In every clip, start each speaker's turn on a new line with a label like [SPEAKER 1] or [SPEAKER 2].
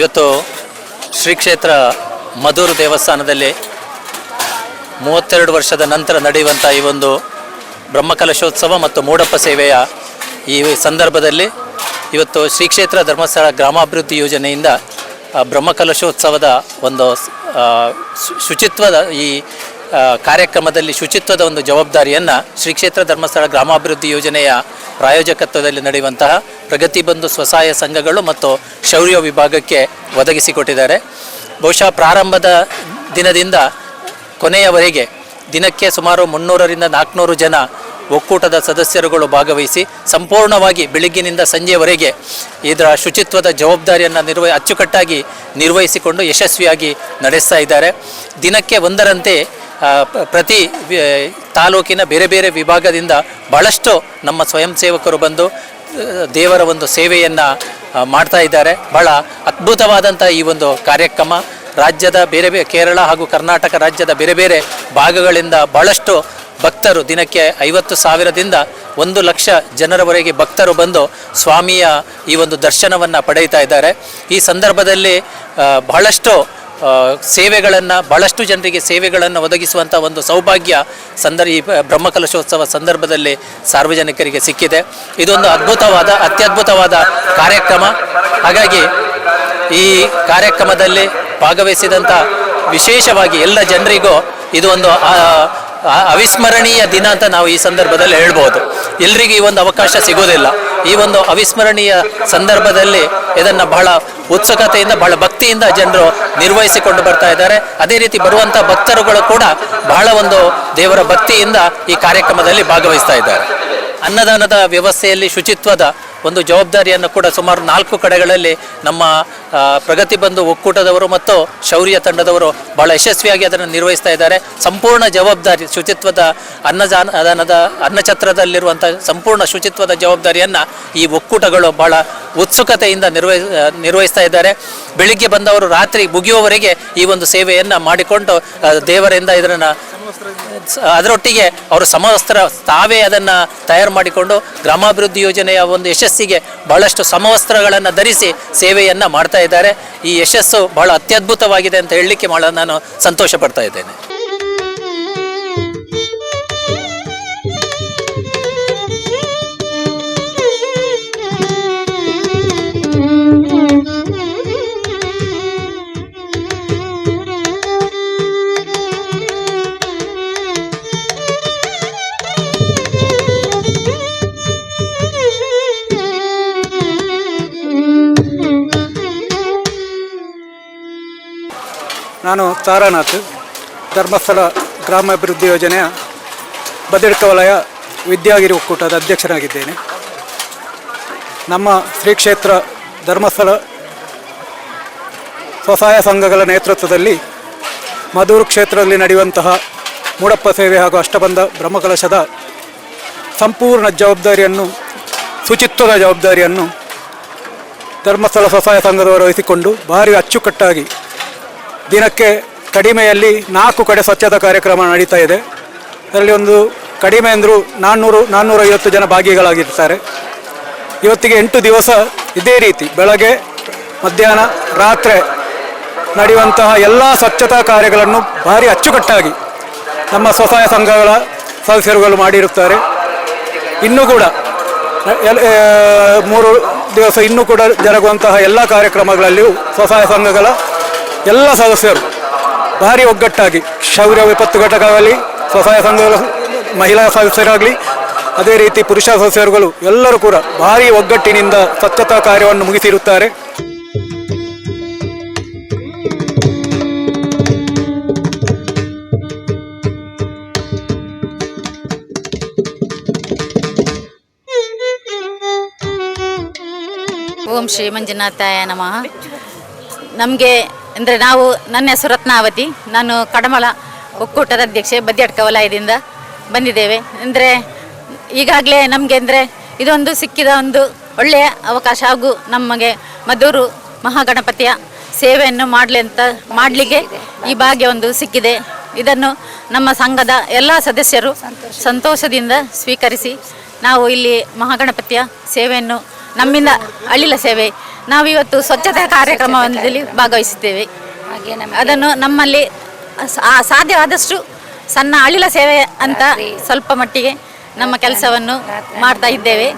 [SPEAKER 1] ಇವತ್ತು ಶ್ರೀ ಕ್ಷೇತ್ರ ಮಧುರು ದೇವಸ್ಥಾನದಲ್ಲಿ ಮೂವತ್ತೆರಡು ವರ್ಷದ ನಂತರ ನಡೆಯುವಂಥ ಈ ಒಂದು ಬ್ರಹ್ಮಕಲಶೋತ್ಸವ ಮತ್ತು ಮೂಡಪ್ಪ ಸೇವೆಯ ಈ ಸಂದರ್ಭದಲ್ಲಿ ಇವತ್ತು ಶ್ರೀ ಕ್ಷೇತ್ರ ಧರ್ಮಸ್ಥಳ ಗ್ರಾಮಾಭಿವೃದ್ಧಿ ಯೋಜನೆಯಿಂದ ಬ್ರಹ್ಮಕಲಶೋತ್ಸವದ ಒಂದು ಶುಚಿತ್ವದ ಈ ಕಾರ್ಯಕ್ರಮದಲ್ಲಿ ಶುಚಿತ್ವದ ಒಂದು ಜವಾಬ್ದಾರಿಯನ್ನು ಶ್ರೀ ಕ್ಷೇತ್ರ ಧರ್ಮಸ್ಥಳ ಗ್ರಾಮಾಭಿವೃದ್ಧಿ ಯೋಜನೆಯ ಪ್ರಾಯೋಜಕತ್ವದಲ್ಲಿ ನಡೆಯುವಂತಹ ಪ್ರಗತಿ ಬಂಧು ಸ್ವಸಹಾಯ ಸಂಘಗಳು ಮತ್ತು ಶೌರ್ಯ ವಿಭಾಗಕ್ಕೆ ಒದಗಿಸಿಕೊಟ್ಟಿದ್ದಾರೆ. ಬಹುಶಃ ಪ್ರಾರಂಭದ ದಿನದಿಂದ ಕೊನೆಯವರೆಗೆ ದಿನಕ್ಕೆ ಸುಮಾರು ಮುನ್ನೂರರಿಂದ ನಾಲ್ಕುನೂರು ಜನ ಒಕ್ಕೂಟದ ಸದಸ್ಯರುಗಳು ಭಾಗವಹಿಸಿ ಸಂಪೂರ್ಣವಾಗಿ ಬೆಳಗ್ಗಿನಿಂದ ಸಂಜೆಯವರೆಗೆ ಇದರ ಶುಚಿತ್ವದ ಜವಾಬ್ದಾರಿಯನ್ನು ನಿರ್ವ ಅಚ್ಚುಕಟ್ಟಾಗಿ ನಿರ್ವಹಿಸಿಕೊಂಡು ಯಶಸ್ವಿಯಾಗಿ ನಡೆಸ್ತಾ ಇದ್ದಾರೆ. ದಿನಕ್ಕೆ ಒಂದರಂತೆ ಪ್ರತಿ ತಾಲೂಕಿನ ಬೇರೆ ಬೇರೆ ವಿಭಾಗದಿಂದ ಬಹಳಷ್ಟು ನಮ್ಮ ಸ್ವಯಂ ಸೇವಕರು ಬಂದು ದೇವರ ಒಂದು ಸೇವೆಯನ್ನು ಮಾಡ್ತಾ ಇದ್ದಾರೆ. ಬಹಳ ಅದ್ಭುತವಾದಂಥ ಈ ಒಂದು ಕಾರ್ಯಕ್ರಮ. ರಾಜ್ಯದ ಬೇರೆ ಬೇರೆ ಕೇರಳ ಹಾಗೂ ಕರ್ನಾಟಕ ರಾಜ್ಯದ ಬೇರೆ ಬೇರೆ ಭಾಗಗಳಿಂದ ಬಹಳಷ್ಟು ಭಕ್ತರು ದಿನಕ್ಕೆ ಐವತ್ತು ಸಾವಿರದಿಂದ ಒಂದು ಲಕ್ಷ ಜನರವರೆಗೆ ಭಕ್ತರು ಬಂದು ಸ್ವಾಮಿಯ ಈ ಒಂದು ದರ್ಶನವನ್ನು ಪಡೆಯುತ್ತಾ ಇದ್ದಾರೆ. ಈ ಸಂದರ್ಭದಲ್ಲಿ ಬಹಳಷ್ಟು ಸೇವೆಗಳನ್ನು, ಬಹಳಷ್ಟು ಜನರಿಗೆ ಸೇವೆಗಳನ್ನು ಒದಗಿಸುವಂಥ ಒಂದು ಸೌಭಾಗ್ಯ ಸಂದರ್, ಈ ಬ್ರಹ್ಮಕಲಶೋತ್ಸವ ಸಂದರ್ಭದಲ್ಲಿ ಸಾರ್ವಜನಿಕರಿಗೆ ಸಿಕ್ಕಿದೆ. ಇದೊಂದು ಅದ್ಭುತವಾದ, ಅತ್ಯದ್ಭುತವಾದ ಕಾರ್ಯಕ್ರಮ. ಹಾಗಾಗಿ ಈ ಕಾರ್ಯಕ್ರಮದಲ್ಲಿ ಭಾಗವಹಿಸಿದಂಥ ವಿಶೇಷವಾಗಿ ಎಲ್ಲ ಜನರಿಗೂ ಇದು ಒಂದು ಅವಿಸ್ಮರಣೀಯ ದಿನ ಅಂತ ನಾವು ಈ ಸಂದರ್ಭದಲ್ಲಿ ಹೇಳ್ಬೋದು. ಎಲ್ರಿಗೂ ಈ ಒಂದು ಅವಕಾಶ ಸಿಗೋದಿಲ್ಲ ಈ ಒಂದು ಅವಿಸ್ಮರಣೀಯ ಸಂದರ್ಭದಲ್ಲಿ ಇದನ್ನು ಬಹಳ ಉತ್ಸುಕತೆಯಿಂದ, ಬಹಳ ಭಕ್ತಿಯಿಂದ ಜನರು ನಿರ್ವಹಿಸಿಕೊಂಡು ಬರ್ತಾ ಇದ್ದಾರೆ. ಅದೇ ರೀತಿ ಬರುವಂಥ ಭಕ್ತರುಗಳು ಕೂಡ ಬಹಳ ಒಂದು ದೇವರ ಭಕ್ತಿಯಿಂದ ಈ ಕಾರ್ಯಕ್ರಮದಲ್ಲಿ ಭಾಗವಹಿಸ್ತಾ ಇದ್ದಾರೆ. ಅನ್ನದಾನದ ವ್ಯವಸ್ಥೆಯಲ್ಲಿ ಶುಚಿತ್ವದ ಒಂದು ಜವಾಬ್ದಾರಿಯನ್ನು ಕೂಡ ಸುಮಾರು ನಾಲ್ಕು ಕಡೆಗಳಲ್ಲಿ ನಮ್ಮ ಪ್ರಗತಿ ಬಂಧು ಒಕ್ಕೂಟದವರು ಮತ್ತು ಶೌರ್ಯ ತಂಡದವರು ಬಹಳ ಯಶಸ್ವಿಯಾಗಿ ಅದನ್ನು ನಿರ್ವಹಿಸ್ತಾ ಇದ್ದಾರೆ. ಸಂಪೂರ್ಣ ಜವಾಬ್ದಾರಿ, ಶುಚಿತ್ವದ ಅನ್ನದಾನ ಅನ್ನಛತ್ರದಲ್ಲಿರುವಂಥ ಸಂಪೂರ್ಣ ಶುಚಿತ್ವದ ಜವಾಬ್ದಾರಿಯನ್ನು ಈ ಒಕ್ಕೂಟಗಳು ಬಹಳ ಉತ್ಸುಕತೆಯಿಂದ ನಿರ್ವಹಿ ನಿರ್ವಹಿಸ್ತಾ ಇದ್ದಾರೆ. ಬೆಳಿಗ್ಗೆ ಬಂದವರು ರಾತ್ರಿ ಮುಗಿಯುವವರೆಗೆ ಈ ಒಂದು ಸೇವೆಯನ್ನು ಮಾಡಿಕೊಂಡು ದೇವರಿಂದ ಇದನ್ನು ಅದರೊಟ್ಟಿಗೆ ಅವರು ಸಮವಸ್ತ್ರ ತಾವೇ ಅದನ್ನು ತಯಾರು ಮಾಡಿಕೊಂಡು ಗ್ರಾಮಾಭಿವೃದ್ಧಿ ಯೋಜನೆಯ ಒಂದು ಯಶಸ್ಸಿಗೆ ಬಹಳಷ್ಟು ಸಮವಸ್ತ್ರಗಳನ್ನು ಧರಿಸಿ ಸೇವೆಯನ್ನು ಮಾಡ್ತಾ ಇದ್ದಾರೆ. ಈ ಯಶಸ್ಸು ಬಹಳ ಅತ್ಯದ್ಭುತವಾಗಿದೆ ಅಂತ ಹೇಳಲಿಕ್ಕೆ ಬಹಳ ನಾನು ಸಂತೋಷ ಪಡ್ತಾ ಇದ್ದೇನೆ.
[SPEAKER 2] ನಾನು ತಾರಾನಾಥ್, ಧರ್ಮಸ್ಥಳ ಗ್ರಾಮಾಭಿವೃದ್ಧಿ ಯೋಜನೆಯ ಬದಿಡ್ಕ ವಲಯ ವಿದ್ಯಾಗಿರಿ ಒಕ್ಕೂಟದ ಅಧ್ಯಕ್ಷನಾಗಿದ್ದೇನೆ ನಮ್ಮ ಶ್ರೀ ಕ್ಷೇತ್ರ ಧರ್ಮಸ್ಥಳ ಸ್ವಸಹಾಯ ಸಂಘಗಳ ನೇತೃತ್ವದಲ್ಲಿ ಮಧೂರು ಕ್ಷೇತ್ರದಲ್ಲಿ ನಡೆಯುವಂತಹ ಮೂಡಪ್ಪ ಸೇವೆ ಹಾಗೂ ಅಷ್ಟಬಂಧ ಬ್ರಹ್ಮಕಲಶದ ಸಂಪೂರ್ಣ ಜವಾಬ್ದಾರಿಯನ್ನು, ಶುಚಿತ್ವದ ಜವಾಬ್ದಾರಿಯನ್ನು ಧರ್ಮಸ್ಥಳ ಸ್ವಸಹಾಯ ಸಂಘದವರು ವಹಿಸಿಕೊಂಡು ಭಾರಿ ಅಚ್ಚುಕಟ್ಟಾಗಿ ದಿನಕ್ಕೆ ಕಡಿಮೆಯಲ್ಲಿ ನಾಲ್ಕು ಕಡೆ ಸ್ವಚ್ಛತಾ ಕಾರ್ಯಕ್ರಮ ನಡೀತಾ ಇದೆ. ಅದರಲ್ಲಿ ಒಂದು ಕಡಿಮೆ ಅಂದರೂ ನಾನ್ನೂರು, ನಾನ್ನೂರೈವತ್ತು ಜನ ಭಾಗಿಗಳಾಗಿರ್ತಾರೆ. ಇವತ್ತಿಗೆ ಎಂಟು ದಿವಸ ಇದೇ ರೀತಿ ಬೆಳಗ್ಗೆ, ಮಧ್ಯಾಹ್ನ, ರಾತ್ರಿ ನಡೆಯುವಂತಹ ಎಲ್ಲ ಸ್ವಚ್ಛತಾ ಕಾರ್ಯಗಳನ್ನು ಭಾರಿ ಅಚ್ಚುಕಟ್ಟಾಗಿ ನಮ್ಮ ಸ್ವಸಹಾಯ ಸಂಘಗಳ ಸದಸ್ಯರುಗಳು ಮಾಡಿರುತ್ತಾರೆ. ಇನ್ನೂ ಕೂಡ ಮೂರು ದಿವಸ ಇನ್ನೂ ಕೂಡ ಜರುಗುವಂತಹ ಎಲ್ಲ ಕಾರ್ಯಕ್ರಮಗಳಲ್ಲಿಯೂ ಸ್ವಸಹಾಯ ಸಂಘಗಳ ಎಲ್ಲ ಸದಸ್ಯರು. ಭಾರಿ ಒಗ್ಗಟ್ಟಾಗಿ, ಶೌರ್ಯ ವಿಪತ್ತು ಆಗಲಿ ಸ್ವಸಹಾಯ ಸಂಘಗಳ ಮಹಿಳಾ ಸದಸ್ಯರಾಗಲಿ, ಅದೇ ರೀತಿ ಪುರುಷ ಸದಸ್ಯರುಗಳು ಎಲ್ಲರೂ ಕೂಡ ಭಾರಿ ಒಗ್ಗಟ್ಟಿನಿಂದ ಸ್ವಚ್ಛತಾ ಕಾರ್ಯವನ್ನು ಮುಗಿಸಿರುತ್ತಾರೆ.
[SPEAKER 3] ಓಂ ಶ್ರೀ ಮಂಜುನಾಥಾಯ ನಮಃ. ನಮಗೆ ಅಂದರೆ ನಾವು ನನ್ನ ಹೆಸರು ರತ್ನಾವತಿ, ನಾನು ಕಡಮಳ ಒಕ್ಕೂಟದ ಅಧ್ಯಕ್ಷೆ ಬದ್ಯಾಟ್ಕ ವಲಯದಿಂದ ಬಂದಿದ್ದೇವೆ. ಅಂದರೆ ಈಗಾಗಲೇ ನಮಗೆ ಅಂದರೆ ಇದೊಂದು ಸಿಕ್ಕಿದ ಒಂದು ಒಳ್ಳೆಯ ಅವಕಾಶ ಹಾಗೂ ನಮಗೆ ಮದ್ದೂರು ಮಹಾಗಣಪತಿಯ ಸೇವೆಯನ್ನು ಮಾಡಲಿ ಅಂತ ಮಾಡಲಿಕ್ಕೆ ಈ ಭಾಗ್ಯ ಒಂದು ಸಿಕ್ಕಿದೆ. ಇದನ್ನು ನಮ್ಮ ಸಂಘದ ಎಲ್ಲ ಸದಸ್ಯರು ಸಂತೋಷದಿಂದ ಸ್ವೀಕರಿಸಿ ನಾವು ಇಲ್ಲಿ ಮಹಾಗಣಪತಿಯ ಸೇವೆಯನ್ನು ನಮ್ಮಿಂದ ಅಳಿಲ ಸೇವೆ. ನಾವಿವತ್ತು ಸ್ವಚ್ಛತಾ ಕಾರ್ಯಕ್ರಮದಲ್ಲಿ ಭಾಗವಹಿಸುತ್ತೇವೆ ಅದನ್ನು ನಮ್ಮಲ್ಲಿ ಸಾಧ್ಯವಾದಷ್ಟು ಸಣ್ಣ ಅಳಿಲ ಸೇವೆ ಅಂತ ಸ್ವಲ್ಪ ಮಟ್ಟಿಗೆ ನಮ್ಮ ಕೆಲಸವನ್ನು ಮಾಡ್ತಾ ಇದ್ದೇವೆ.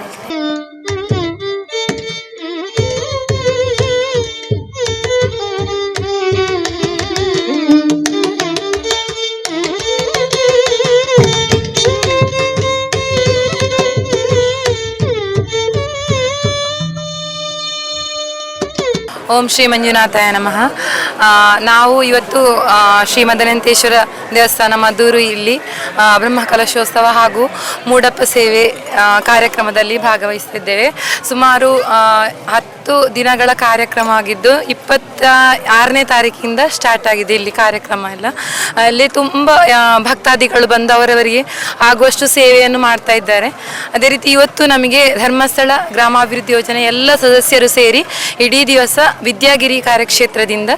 [SPEAKER 4] ಓಂ ಶ್ರೀ ಮಂಜುನಾಥಾಯ ನಮಃ ನಾವು ಇವತ್ತು ಶ್ರೀ ಮದನಂತೇಶ್ವರ ದೇವಸ್ಥಾನ ಮದ್ದೂರು ಇಲ್ಲಿ ಬ್ರಹ್ಮಕಲಶೋತ್ಸವ ಬ್ರಹ್ಮ ಕಲಶೋತ್ಸವ ಹಾಗೂ ಮೂಡಪ್ಪ ಸೇವೆ ಕಾರ್ಯಕ್ರಮದಲ್ಲಿ ಭಾಗವಹಿಸುತ್ತಿದ್ದೇವೆ ಸುಮಾರು ಹತ್ತು ದಿನಗಳ ಕಾರ್ಯಕ್ರಮ ಆಗಿದ್ದು, ಇಪ್ಪತ್ತ ಆರನೇ ತಾರೀಕಿಂದ ಸ್ಟಾರ್ಟ್ ಆಗಿದೆ ಇಲ್ಲಿ ಕಾರ್ಯಕ್ರಮ ಎಲ್ಲ. ಅಲ್ಲಿ ತುಂಬ ಭಕ್ತಾದಿಗಳು ಬಂದು ಅವರವರಿಗೆ ಆಗುವಷ್ಟು ಸೇವೆಯನ್ನು ಮಾಡ್ತಾ ಇದ್ದಾರೆ. ಅದೇ ರೀತಿ ಇವತ್ತು ನಮಗೆ ಧರ್ಮಸ್ಥಳ ಗ್ರಾಮಾಭಿವೃದ್ಧಿ ಯೋಜನೆ ಎಲ್ಲ ಸದಸ್ಯರು ಸೇರಿ ಇಡೀ ದಿವಸ ವಿದ್ಯಾಗಿರಿ ಕಾರ್ಯಕ್ಷೇತ್ರದಿಂದ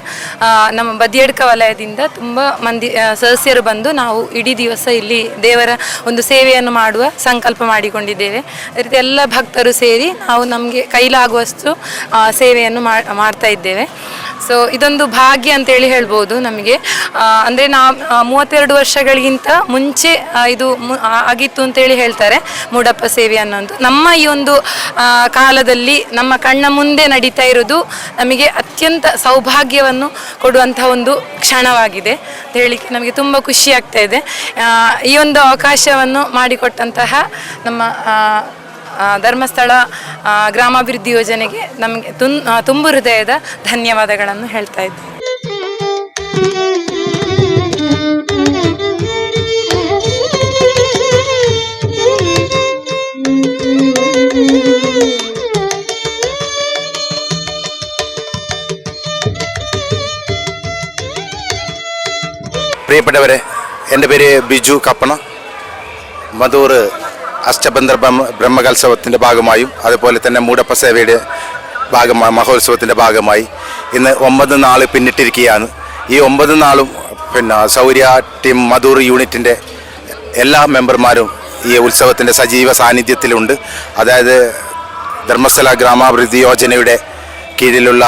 [SPEAKER 4] ನಮ್ಮ ಬದಿಯಡ್ಕ ವಲಯದಿಂದ ತುಂಬ ಮಂದಿ ಸದಸ್ಯರು ಬಂದು ನಾವು ಇಡೀ ದಿವಸ ಇಲ್ಲಿ ದೇವರ ಒಂದು ಸೇವೆಯನ್ನು ಮಾಡುವ ಸಂಕಲ್ಪ ಮಾಡಿಕೊಂಡಿದ್ದೇವೆ. ರೀತಿ ಎಲ್ಲ ಭಕ್ತರು ಸೇರಿ ನಾವು ನಮಗೆ ಕೈಲಾಗುವಷ್ಟು ಸೇವೆಯನ್ನು ಮಾಡ್ತಾ ಇದ್ದೇವೆ. ಸೊ ಇದೊಂದು ಭಾಗ್ಯ ಅಂತೇಳಿ ಹೇಳ್ಬೋದು ನಮಗೆ. ಅಂದರೆ ನಾ ಮೂವತ್ತೆರಡು ವರ್ಷಗಳಿಗಿಂತ ಮುಂಚೆ ಇದು ಆಗಿತ್ತು ಅಂತೇಳಿ ಹೇಳ್ತಾರೆ ಮೂಡಪ್ಪ ಸೇವೆ ಅನ್ನೋದು. ನಮ್ಮ ಈ ಒಂದು ಕಾಲದಲ್ಲಿ ನಮ್ಮ ಕಣ್ಣ ಮುಂದೆ ನಡೀತಾ ಇರೋದು ನಮಗೆ ಅತ್ಯಂತ ಸೌಭಾಗ್ಯವನ್ನು ಕೊಡುವಂಥ ಒಂದು ಕ್ಷಣವಾಗಿದೆ. ಅಂತ ಹೇಳಿಕ್ಕೆ ನಮಗೆ ತುಂಬ ಖುಷಿ ಆಗ್ತಾ ಇದೆ. ಈ ಒಂದು ಅವಕಾಶವನ್ನು ಮಾಡಿಕೊಟ್ಟಂತಹ ನಮ್ಮ ಧರ್ಮಸ್ಥಳ ಗ್ರಾಮಾಭಿವೃದ್ಧಿ ಯೋಜನೆಗೆ ನಮಗೆ ತುಂ ಆ, ತುಂಬು ಹೃದಯದ ಧನ್ಯವಾದಗಳನ್ನು ಹೇಳ್ತಾ ಇದ್ದೀನಿ
[SPEAKER 5] പ്രിയപ്പെട്ടവരെ എൻ്റെ പേര് ബിജു കപ്പണ മധൂർ അഷ്ടബന്ധർ ബ്രഹ്മ ബ്രഹ്മകത്സവത്തിന്റെ ഭാഗമായും അതുപോലെ തന്നെ മൂടപ്പ സേവയുടെ ഭാഗമായി മഹോത്സവത്തിന്റെ ഭാഗമായി ഇന്ന് ഒമ്പത് നാൾ പിന്നിട്ടിരിക്കുകയാണ്. ഈ ഒമ്പത് നാളും പിന്നെ സൗര്യ ടീം മധൂർ യൂണിറ്റിന്റെ എല്ലാ മെമ്പർമാരും ഈ ഉത്സവത്തിന്റെ സജീവ സാന്നിധ്യത്തിലുണ്ട്. അതായത് ധർമ്മസ്ഥല ഗ്രാമാഭിവൃദ്ധി യോജനയുടെ കീഴിലുള്ള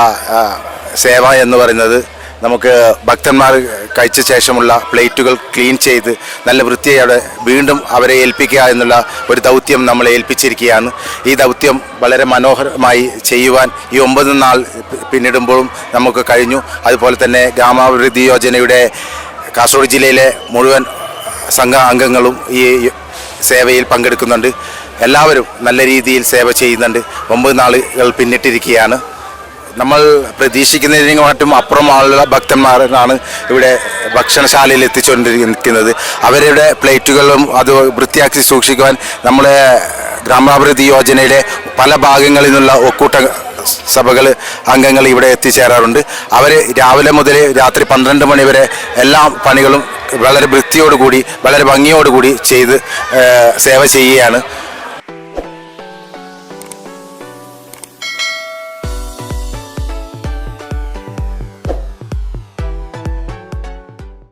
[SPEAKER 5] സേവ എന്ന് പറയുന്നത് നമുക്ക് ഭക്തന്മാർ കഴിച്ച ശേഷമുള്ള പ്ലേറ്റുകൾ ക്ലീൻ ചെയ്ത് നല്ല വൃത്തിയോടെ വീണ്ടും അവരെ ഏൽപ്പിക്കുക എന്നുള്ള ഒരു ദൗത്യം നമ്മളെ ഏൽപ്പിച്ചിരിക്കുകയാണ്. ഈ ദൗത്യം വളരെ മനോഹരമായി ചെയ്യുവാൻ ഈ ഒമ്പത് നാൾ പിന്നിടുമ്പോഴും നമുക്ക് കഴിഞ്ഞു. അതുപോലെ തന്നെ ഗ്രാമാഭിവൃദ്ധി യോജനയുടെ കാസർഗോഡ് ജില്ലയിലെ മുഴുവൻ സംഘ അംഗങ്ങളും ഈ സേവയിൽ പങ്കെടുക്കുന്നുണ്ട്. എല്ലാവരും നല്ല രീതിയിൽ സേവ ചെയ്യുന്നുണ്ട്. ഒമ്പത് നാളുകൾ പിന്നിട്ടിരിക്കുകയാണ്. നമ്മൾ പ്രതീക്ഷിക്കുന്നതിനെക്കാട്ടും അപ്പുറമുള്ള ഭക്തന്മാരാണ് ഇവിടെ ഭക്ഷണശാലയിൽ എത്തിച്ചുകൊണ്ടിരിക്കുന്നത് അവരുടെ പ്ലേറ്റുകളും അത് വൃത്തിയാക്കി സൂക്ഷിക്കുവാൻ നമ്മളെ ഗ്രാമാഭിവൃദ്ധി യോജനയുടെ പല ഭാഗങ്ങളിൽ നിന്നുള്ള ഒക്കൂട്ട സഭകൾ അംഗങ്ങൾ ഇവിടെ എത്തിച്ചേരാറുണ്ട്. അവർ രാവിലെ മുതൽ രാത്രി പന്ത്രണ്ട് മണി വരെ എല്ലാ പണികളും വളരെ വൃത്തിയോടുകൂടി വളരെ ഭംഗിയോടുകൂടി ചെയ്ത് സേവ ചെയ്യുകയാണ്.